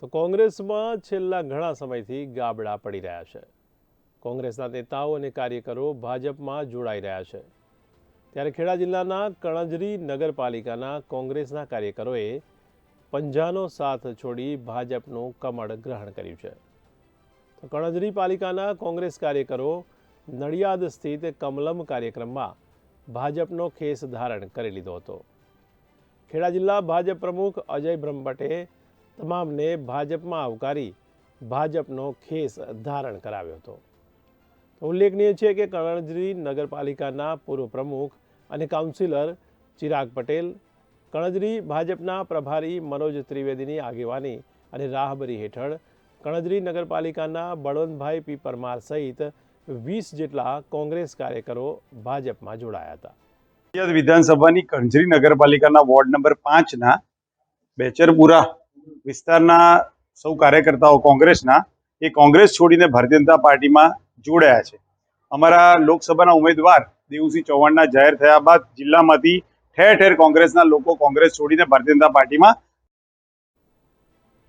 તો કોંગ્રેસમાં છેલ્લા ઘણા સમયથી ગાબડા પડી રહ્યા છે. કોંગ્રેસના નેતાઓ અને કાર્યકરો ભાજપમાં જોડાઈ રહ્યા છે. ત્યારે ખેડા જિલ્લાના કણજરી નગરપાલિકાના કોંગ્રેસના કાર્યકરોએ પંજાનો સાથ છોડી ભાજપનું કમળ ગ્રહણ કર્યું છે. તો કણજરી પાલિકાના કોંગ્રેસ કાર્યકરો નડિયાદ સ્થિત કમલમ કાર્યક્રમમાં ભાજપનો ખેસ ધારણ કરી લીધો હતો. ખેડા જિલ્લા ભાજપ પ્રમુખ અજય બ્રહ્મભટ્ટે તમામને ભાજપમાં આવકારી ભાજપનો ખેસ ધારણ કરાવ્યો હતો. ઉલ્લેખનીય છે કે કણજરી નગરપાલિકાના પૂર્વ પ્રમુખ અને કાઉન્સિલર ચિરાગ પટેલ, કણજરી ભાજપના પ્રભારી મનોજ ત્રિવેદીની આગેવાની અને રાહબરી હેઠળ કણજરી નગરપાલિકાના બળવંતભાઈ પી પરમાર સહિત વીસ જેટલા કોંગ્રેસ કાર્યકરો ભાજપમાં જોડાયા હતા. વિધાનસભાની કણજરી નગરપાલિકાના વોર્ડ નંબર પાંચના બેચરપુરા વિસ્તારના સૌ કાર્યકર્તાઓ કોંગ્રેસના એ કોંગ્રેસ છોડીને ભારતીય જનતા પાર્ટીમાં જોડાયા છે. અમારા લોકસભાના ઉમેદવાર દેવુસિંહ ચૌહાણના જાહેર થયા બાદ જિલ્લામાંથી ઠેર ઠેર કોંગ્રેસના લોકો કોંગ્રેસ છોડીને ભારતીય જનતા પાર્ટીમાં